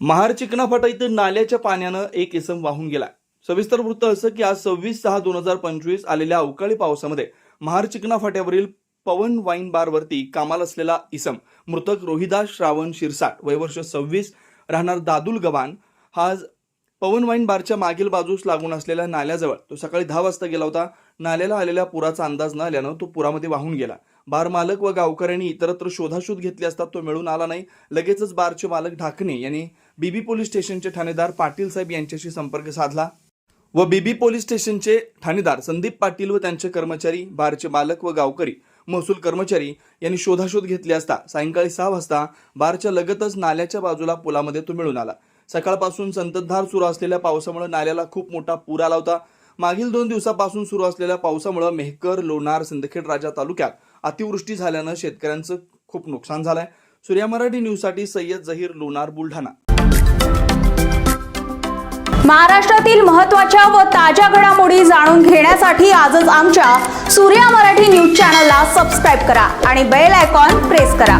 महार चिकनाफाटा इथं नाल्याच्या पाण्यानं एक इसम वाहून गेला. सविस्तर वृत्त असं की आज सव्वीस सहा दोन हजार पंचवीस आलेल्या अवकाळी पावसामध्ये महार चिकनाफाट्यावरील पवन वाईन बारवरती कामाला असलेला इसम मृतक रोहिदास श्रावण शिरसाट वय वर्ष सव्वीस राहणार दादुल गवान हा आज पवन वाईन बारच्या मागील बाजूस लागून असलेल्या नाल्याजवळ तो सकाळी दहा वाजता गेला होता नाल्याला आलेल्या पुराचा अंदाज न आल्यानं तो पुरामध्ये वाहून गेला. बार मालक व गावकऱ्यांनी इतरत्र शोधाशोध घेतली असता तो मिळून आला नाही. लगेचच बारचे मालक ढाकणे यांनी बीबी पोलीस स्टेशनचे ठाणेदार पाटील साहेब यांच्याशी संपर्क साधला व बीबी पोलीस स्टेशनचे ठाणेदार संदीप पाटील व त्यांचे कर्मचारी बारचे मालक व गावकरी महसूल कर्मचारी यांनी शोधाशोध घेतली असता सायंकाळी सहा वाजता बारच्या लगतच नाल्याच्या बाजूला पुलामध्ये तो मिळून आला. सकाळपासून संततधार सुरू असलेल्या पावसामुळे नाल्याला खूप मोठा पूर आला होता. मागील दोन दिवसापासून सुरू असलेल्या पावसामुळे मेहकर लोणार सिंदखेड राजा तालुक्यात अतिवृष्टी झाल्यानं शेतकऱ्यांचं खूप नुकसान झालंय. सूर्या मराठी न्यूजसाठी सय्यद जहीर लोणार बुलढाणा. महाराष्ट्रातील महत्त्वाच्या व ताज्या घडामोडी जाणून घेण्यासाठी आजच आमच्या सूर्या मराठी न्यूज चॅनलला सबस्क्राईब करा आणि बेल आयकॉन प्रेस करा.